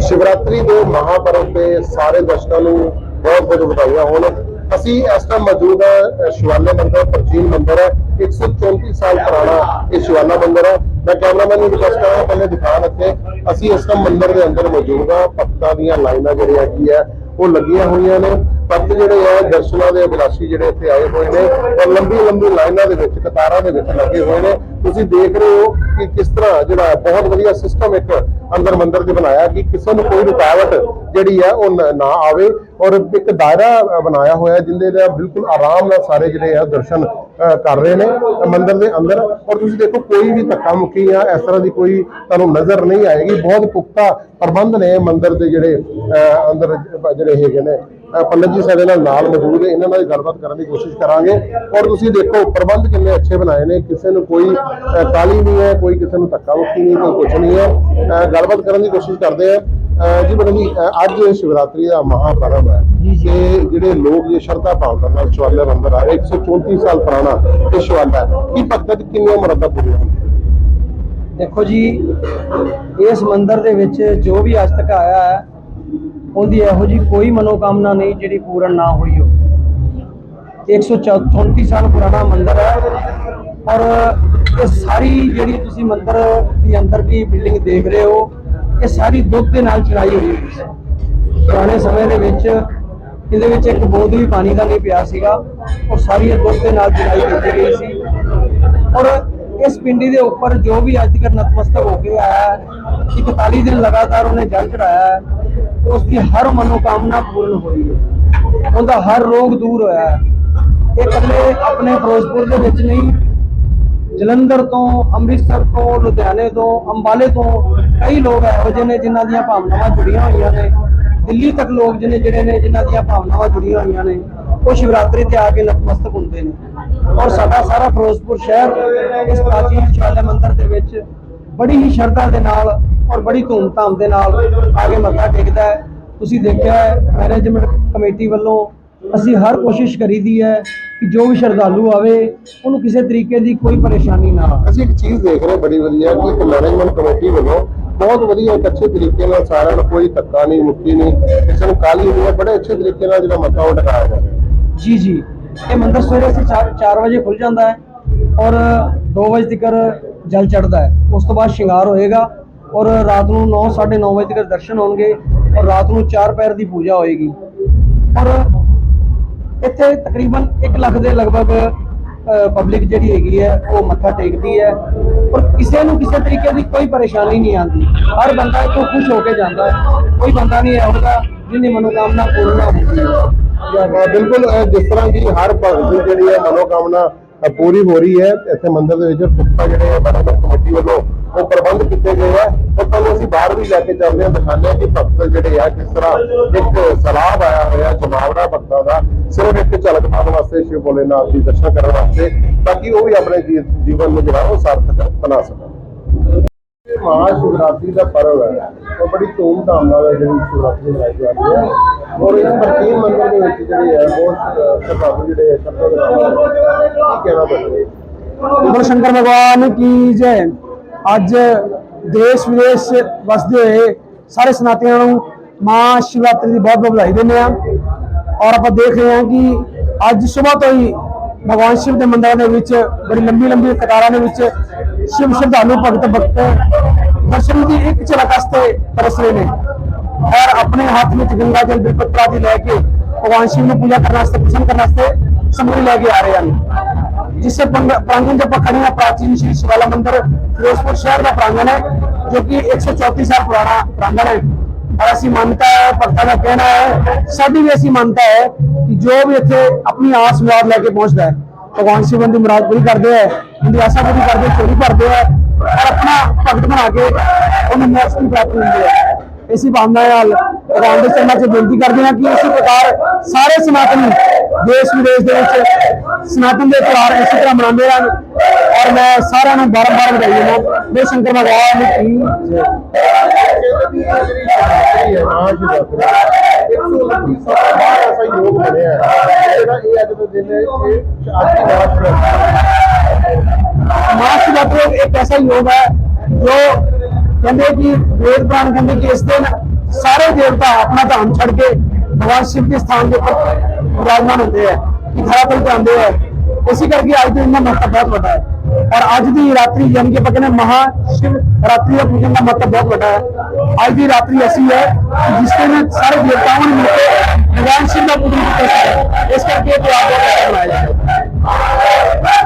ਸ਼ਿਵਰਾਤਰੀ ਦੇ ਮਹਾਪਰਵ ਤੇ ਸਾਰੇ ਦਰਸ਼ਕਾਂ ਨੂੰ ਬਹੁਤ ਬਹੁਤ ਵਧਾਈਆਂ। ਹੋਣ ਅਸੀਂ ਇਸ ਟਾਈਮ ਮੌਜੂਦ ਹੈ ਸ਼ਿਵਾਲਾ ਮੰਦਿਰ ਪ੍ਰਾਚੀਨ ਮੰਦਿਰ ਹੈ। 134 ਸਾਲ ਪੁਰਾਣਾ ਇਹ ਸ਼ਿਵਾਲਾ ਮੰਦਿਰ ਹੈ। ਮੈਂ ਕੈਮਰਾਮੈਨ ਨੂੰ ਰਿਕਵੈਸਟ ਕਰਾਂਗਾ, ਪਹਿਲੇ ਦਿਖਾਣ ਇੱਥੇ। ਅਸੀਂ ਇਸ ਟਾਈਮ ਮੰਦਿਰ ਦੇ ਅੰਦਰ ਮੌਜੂਦ ਹਾਂ। ਭਗਤਾਂ ਦੀਆਂ ਲਾਈਨਾਂ ਜਿਹੜੀਆਂ ਹੈਗੀ ਹੈ ਉਹ ਲੱਗੀਆਂ ਹੋਈਆਂ ਨੇ। ਭਗਤ ਜਿਹੜੇ ਆ ਦਰਸ਼ਨਾਂ ਦੇ ਅਭਿਲਾਸ਼ੀ ਜਿਹੜੇ ਇੱਥੇ ਆਏ ਹੋਏ ਨੇ ਔਰ ਲੰਬੀ ਲੰਬੀ ਲਾਈਨਾਂ ਦੇ ਵਿੱਚ ਕਤਾਰਾਂ ਦੇ ਵਿੱਚ ਲੱਗੇ ਹੋਏ ਨੇ। ਤੁਸੀਂ ਦੇਖ ਰਹੇ ਹੋ ਕਿ ਕਿਸ ਤਰ੍ਹਾਂ ਜਿਹੜਾ ਬਹੁਤ ਵਧੀਆ ਸਿਸਟਮ ਇੱਕ ਅੰਦਰ ਮੰਦਿਰ 'ਚ ਬਣਾਇਆ ਕਿ ਕਿਸੇ ਨੂੰ ਕੋਈ ਰੁਕਾਵਟ ਜਿਹੜੀ ਹੈ ਉਹ ਨਾ ਆਵੇ। ਔਰ ਇੱਕ ਦਾਇਰਾ ਬਣਾਇਆ ਹੋਇਆ ਜਿੰਦੇ ਦਾ ਬਿਲਕੁਲ ਆਰਾਮ ਨਾਲ ਸਾਰੇ ਜਿਹੜੇ ਆ ਦਰਸ਼ਨ ਕਰ ਰਹੇ ਨੇ ਅ, ਮੰਦਿਰ ਦੇ ਅੰਦਰ। ਔਰ ਤੁਸੀਂ ਦੇਖੋ ਕੋਈ ਵੀ ਧੱਕਾ ਮੁੱਕੀ ਜਾਂ ਇਸ ਤਰ੍ਹਾਂ ਦੀ ਕੋਈ ਤੁਹਾਨੂੰ ਨਜ਼ਰ ਨਹੀਂ ਆਏਗੀ। ਬਹੁਤ ਪੁਖਤਾ ਪ੍ਰਬੰਧ ਨੇ ਮੰਦਿਰ ਦੇ ਜਿਹੜੇ ਅ, ਅੰਦਰ ਜਿਹੜੇ ਹੈਗੇ ਨੇ। ਪੰਡਤ ਜੀ ਸਾਡੇ ਨਾਲ ਨਾਲ ਮੌਜੂਦ ਨੇ ਇਹਨਾਂ ਨਾਲ ਗੱਲਬਾਤ ਕਰਨ ਦੀ ਕੋਸ਼ਿਸ਼ ਕਰਾਂਗੇ। ਔਰ ਤੁਸੀਂ ਦੇਖੋ ਪ੍ਰਬੰਧ ਕਿੰਨੇ ਅੱਛੇ ਬਣਾਏ ਨੇ। ਕਿਸੇ ਨੂੰ ਕੋਈ ਅ, ਕਾਹਲੀ ਨਹੀਂ ਹੈ ਕੋਈ ਕਿਸੇ ਨੂੰ ਧੱਕਾ ਮੁੱਕੀ ਨਹੀਂ ਕੋਈ ਕੁਝ ਨਹੀਂ ਹੈ। ਗੱਲਬਾਤ ਕਰਨ ਦੀ ਕੋਸ਼ਿਸ਼ ਕਰਦੇ ਆ ਜੀ ਅ, ਅੱਜ ਸ਼ਿਵਰਾਤਰੀ ਦਾ ਮਹਾਪਰਵ ਹੈ। ਤੇ ਜਿਹੜੇ ਲੋਕ ਜੇ ਸ਼ਰਧਾ ਭਾਵਨਾ ਨਾਲ ਸ਼ਿਵਾਲਿਆ ਮੰਦਿਰ ਆ ਰਹੇ 134 ਸਾਲ ਪੁਰਾਣਾ ਇਹ ਸ਼ਿਵਾਲਾ ਕੀ ਭਗਤ ਕਿੰਨੀਆਂ ਮੁਰਾਦਾਂ ਪੂਰੀਆਂ ਹੁੰਦੀਆਂ ਦੇਖੋ ਜੀ ਇਸ ਮੰਦਿਰ ਦੇ ਵਿੱਚ ਜੋ ਵੀ ਅੱਜ ਤੱਕ ਆਇਆ ਹੈ ਉਹਦੀ ਇਹੋ ਜੀ ਕੋਈ ਮਨੋਕਾਮਨਾ ਨਹੀਂ ਜਿਹੜੀ ਪੂਰਨ ਨਾ ਹੋਈ ਹੋ 134 ਸਾਲ ਪੁਰਾਣਾ ਮੰਦਿਰ ਹੈ। ਔਰ ਇਹ ਸਾਰੀ ਜਿਹੜੀ ਤੁਸੀਂ ਮੰਦਿਰ ਦੀ ਅੰਦਰ ਦੀ ਬਿਲਡਿੰਗ ਦੇਖ ਰਹੇ ਹੋ, ਇਹ ਸਾਰੀ ਦੁੱਧ ਦੇ ਨਾਲ ਚੜਾਈ ਹੋਈ ਹੋਈ ਪੁਰਾਣੇ ਸਮੇਂ ਦੇ ਵਿੱਚ ਇਹਦੇ ਵਿੱਚ ਇੱਕ ਬੋਧ ਵੀ ਪਾਣੀ ਦਾ ਨਹੀਂ ਪਿਆ ਸੀਗਾ। ਉਹ ਸਾਰੀ ਇਹ ਦੁੱਧ ਦੇ ਨਾਲ ਚੜਾਈ ਕੀਤੀ ਗਈ ਸੀ। ਔਰ ਇਸ ਪਿੰਡੀ ਦੇ ਉੱਪਰ ਜੋ ਵੀ ਅੱਜ ਤੱਕ ਨਤਮਸਤਕ ਹੋ ਕੇ ਆਇਆ ਹੈ 41 ਦਿਨ ਲਗਾਤਾਰ ਉਹਨੇ ਜਲ ਚੜਾਇਆ ਹੈ। ਉਸ ਦੀ ਹਰ ਮਨੋਕਾਮਨਾ ਪੂਰਨ ਹੋਈ ਹੈ। ਉਹਦਾ ਹਰ ਰੋਗ ਦੂਰ ਹੋਇਆ ਹੈ। ਇਹ ਇਕੱਲੇ ਆਪਣੇ ਫਿਰੋਜ਼ਪੁਰ ਦੇ ਵਿੱਚ ਨਹੀਂ, ਜਲੰਧਰ ਤੋਂ, ਅੰਮ੍ਰਿਤਸਰ ਤੋਂ, ਲੁਧਿਆਣੇ ਤੋਂ, ਅੰਬਾਲੇ ਤੋਂ ਕਈ ਲੋਕ ਇਹੋ ਜਿਹੇ ਨੇ ਜਿਨ੍ਹਾਂ ਦੀਆਂ ਭਾਵਨਾਵਾਂ ਜੁੜੀਆਂ ਹੋਈਆਂ ਨੇ। ਦਿੱਲੀ ਤੱਕ ਲੋਕ ਜਿਹਨੇ ਜਿਹੜੇ ਨੇ ਜਿਨ੍ਹਾਂ ਦੀਆਂ ਭਾਵਨਾਵਾਂ ਜੁੜੀਆਂ ਹੋਈਆਂ ਨੇ, ਉਹ ਸ਼ਿਵਰਾਤਰੀ ਤੇ ਆ ਕੇ ਨਤਮਸਤਕ ਹੁੰਦੇ ਨੇ। ਔਰ ਸਾਡਾ ਸਾਰਾ ਫਿਰੋਜ਼ਪੁਰ ਸ਼ਹਿਰ ਇਸ ਪ੍ਰਾਚੀਨ ਸ਼ਿਵਾਲਾ ਮੰਦਿਰ ਦੇ ਵਿੱਚ ਬੜੀ ਹੀ ਸ਼ਰਧਾ ਦੇ ਨਾਲ ਔਰ ਬੜੀ ਧੂਮਧਾਮ ਦੇ ਨਾਲ ਆ ਕੇ ਮੱਥਾ ਟੇਕਦਾ ਹੈ। ਤੁਸੀਂ ਦੇਖਿਆ ਮੈਨੇਜਮੈਂਟ ਕਮੇਟੀ ਵੱਲੋਂ ਅਸੀਂ ਹਰ ਕੋਸ਼ਿਸ਼ ਕਰੀਦੀ ਹੈ ਕਿ ਜੋ ਵੀ ਸ਼ਰਧਾਲੂ ਆਵੇ ਉਹਨੂੰ ਕਿਸੇ ਤਰੀਕੇ ਦੀ ਕੋਈ ਪਰੇਸ਼ਾਨੀ ਨਾ ਆਵੇ। ਅਸੀਂ ਇੱਕ ਚੀਜ਼ ਦੇਖ ਰਹੇ ਬੜੀ ਵਧੀਆ ਕਿ ਇੱਕ ਮੈਨੇਜਮੈਂਟ ਕਮੇਟੀ ਵੱਲੋਂ ਬਹੁਤ ਵਧੀਆ ਇੱਕ ਅੱਛੇ ਤਰੀਕੇ ਨਾਲ ਸਾਰਿਆਂ ਨੂੰ ਕੋਈ ਧੱਕਾ ਨਹੀਂ ਮੁੱਕੀ ਨਹੀਂ ਕਿਸੇ ਨੂੰ ਕਾਲੀ ਨਹੀਂ ਹੈ ਬੜੇ ਅੱਛੇ ਤਰੀਕੇ ਨਾਲ ਜਿਹੜਾ ਮੱਥਾ ਉਹ ਟਿਕਾਇਆ ਜਾ ਰਿਹਾ ਜੀ। ਜੀ ਇਹ ਮੰਦਿਰ ਸਵੇਰੇ ਅਸੀਂ 4 ਵਜੇ ਖੁੱਲ ਜਾਂਦਾ ਹੈ ਔਰ 2 ਵਜੇ ਤੱਕ ਜਲ ਚੜਦਾ ਹੈ। ਉਸ ਤੋਂ ਬਾਅਦ ਸ਼ਿੰਗਾਰ ਹੋਏਗਾ। ਔਰ ਰਾਤ ਨੂੰ 9:30 ਵਜੇ ਤੱਕ ਦਰਸ਼ਨ ਹੋਣਗੇ ਔਰ ਰਾਤ ਨੂੰ 4 ਪੈਰ ਦੀ ਪੂਜਾ ਹੋਏਗੀ। ਔਰ ਇੱਥੇ ਤਕਰੀਬਨ 1 ਲੱਖ ਦੇ ਲਗਭਗ ਪਬਲਿਕ ਜਿਹੜੀ ਹੈਗੀ ਹੈ, ਉਹ ਮੱਥਾ ਟੇਕਦੀ ਹੈ। ਔਰ ਕਿਸੇ ਨੂੰ ਕਿਸੇ ਤਰੀਕੇ ਦੀ ਕੋਈ ਪਰੇਸ਼ਾਨੀ ਨਹੀਂ ਆਉਂਦੀ। ਹਰ ਬੰਦਾ ਇੱਥੋਂ ਖੁਸ਼ ਹੋ ਕੇ ਜਾਂਦਾ ਹੈ। ਕੋਈ ਬੰਦਾ ਨਹੀਂ ਇਹੋ ਜਿਹਾ ਜਿਹਦੀ ਮਨੋਕਾਮਨਾ ਪੂਰਨ ਨਾ ਹੁੰਦੀ ਹੈ ਬਿਲਕੁਲ ਜਿਸ ਤਰ੍ਹਾਂ ਕਿ ਹਰ ਭਗਤ ਦੀ ਜਿਹੜੀ ਹੈ ਮਨੋਕਾਮਨਾ ਪੂਰੀ ਹੋ ਰਹੀ ਹੈ। ਇੱਥੇ ਮੰਦਿਰ ਦੇ ਵਿੱਚ ਪੁਖਤਾ ਜਿਹੜੇ ਹੈ ਮੈਨੇਜਮੈਂਟ ਕਮੇਟੀ ਵੱਲੋਂ ਉਹ ਪ੍ਰਬੰਧ ਕੀਤੇ ਗਏ ਆ। ਉਹ ਤੁਹਾਨੂੰ ਅਸੀਂ ਬਾਹਰ ਵੀ ਲੈ ਕੇ ਚੱਲਦੇ ਹਾਂ, ਦਿਖਾਉਂਦੇ ਹਾਂ ਕਿ ਭਗਤ ਜਿਹੜੇ ਆ, ਕਿਸ ਤਰ੍ਹਾਂ ਇੱਕ ਸਲਾਬ ਆਇਆ ਹੋਇਆ, ਜਮਾਵੜਾ ਭਗਤਾਂ ਦਾ। ਸਿਰਫ ਇੱਕ ਝਲਕ ਪਾਉਣ ਵਾਸਤੇ ਸ਼ਿਵ ਭੋਲੇਨਾਥ ਦੀ ਦਰਸ਼ਨ ਕਰਨ ਵਾਸਤੇ ਤਾਂ ਕਿ ਉਹ ਵੀ ਆਪਣੇ ਜੀ- ਜੀਵਨ ਨੂੰ ਜਿਹੜਾ ਉਹ ਸਾਰਥਕ ਬਣਾ ਸਕਣ। ਇਹ ਦਾ ਪਰਵ ਹੈ। ਉਹ ਬੜੀ ਧੂਮਧਾਮ ਨਾਲ ਜਿਹੜੀ ਸ਼ਿਵਰਾਤਰੀ ਮਨਾਈ ਜਾਂਦੀ ਹੈ। ਔਰ ਇਸ ਪ੍ਰਾਚੀਨ ਮੰਦਰ ਦੇ ਵਿੱਚ ਜਿਹੜੇ ਹੈ ਬਹੁਤ ਸ਼ਰਧਾਲੂ ਜਿਹੜੇ ਹੈ ਸ਼ਰਧਾ ਦੇ ਕੀ ਕਹਿਣਾ ਚਾਹੁੰਦੇ ਸ਼ੰਕਰ ਭਗਵਾਨ ਕੀ ਜੈ। ਅੱਜ ਦੇਸ਼ ਵਿਦੇਸ਼ 'ਚ ਵਸਦੇ ਹੋਏ ਸਾਰੇ ਸਨਾਤਨੀਆਂ ਨੂੰ ਮਾਂ ਸ਼ਿਵਰਾਤਰੀ ਦੀ ਬਹੁਤ ਬਹੁਤ ਵਧਾਈ ਦਿੰਦੇ ਆ ਔਰ ਆਪਾਂ ਦੇਖ ਰਹੇ ਹਾਂ ਕਿ ਅੱਜ ਸਵੇਰ ਤੋਂ ਹੀ ਭਗਵਾਨ ਸ਼ਿਵ ਦੇ ਮੰਦਰਾਂ ਦੇ ਵਿੱਚ ਬੜੀ ਲੰਬੀ ਲੰਬੀ ਕਤਾਰਾਂ ਦੇ ਵਿੱਚ ਸ਼ਿਵ ਸ਼ਰਧਾਲੂ ਭਗਤ ਭਗਤ ਦਰਸ਼ਨ ਦੀ ਇੱਕ ਝਲਕ ਵਾਸਤੇ ਤਰਸ ਰਹੇ ਨੇ। ਔਰ ਆਪਣੇ ਹੱਥ ਵਿੱਚ ਗੰਗਾ ਜਲ ਬਿਲਪਤ ਦੀ ਲੈ ਕੇ ਭਗਵਾਨ ਸ਼ਿਵ ਨੂੰ ਪੂਜਾ ਕਰਨ ਵਾਸਤੇ ਪ੍ਰਸੰਨ ਕਰਨ ਵਾਸਤੇ ਸਮਗਰੀ ਲੈ ਕੇ ਆ ਰਹੇ ਹਨ। जिससे प्रांगण जब पखड़िया प्राचीन श्री शिवाला मंदिर, फिरोजपुर शहर का प्रांगण है, जो कि एक साल पुराना प्रांगण है। और ऐसी मान्यता है, भक्तों का कहना है, सभी भी ऐसी मान्यता है कि जो भी इतने अपनी आस मुराद लेके पहुँचता है भगवान शिव मंदिर मुराद पूरी करते हैं उनकी आशा पूरी करते चोरी भरते हैं और अपना भगत बना के उन्हें मोक्ष की प्राप्ति होती है इसी भावना राम के से बेनती करते हैं कि इसी प्रकार सारे सनातनी देश विदेश ਸਨਾਤਨ ਦੇ ਤਿਉਹਾਰ ਇਸੇ ਤਰ੍ਹਾਂ ਮਨਾਉਂਦੇ ਹਨ ਔਰ ਮੈਂ ਸਾਰਿਆਂ ਨੂੰ ਬਾਰ-ਬਾਰ ਵਧਾਈ ਦਿੰਦਾ ਮੈਂ ਸ਼ੰਕਰ ਭਗਵਾਨ ਦੀ ਟੀਮ ਮਾਸ ਦਾ ਪ੍ਰੋਗ ਇੱਕ ਐਸਾ ਯੋਗ ਹੈ ਜੋ ਕਹਿੰਦੇ ਕਿ ਵੇਦ ਪ੍ਰਾਣ ਕਹਿੰਦੇ ਕਿ ਇਸ ਦਿਨ ਸਾਰੇ ਦੇਵਤਾ ਆਪਣਾ ਧਾਮ ਛੱਡ ਕੇ ਭਗਵਾਨ ਸ਼ਿਵ ਦੇ ਸਥਾਨ ਦੇ ਉੱਪਰ ਵਿਰਾਜਮਾਨ ਹੁੰਦੇ ਆ। खराब ਕੁਝ ਜਾਂਦੇ ਹੈ उसी करके आज दिन का महत्व बहुत बड़ा है और आज की रात्रि यानी कि कहने महाशिव रात्रि का पूजन का महत्व बहुत बड़ा है आज की रात्रि ऐसी है जिसके में सारे देवताओं ने मिलकर भगवान शिव का पूजन किया है इस करके तो आप बहुत अच्छा मनाया जाए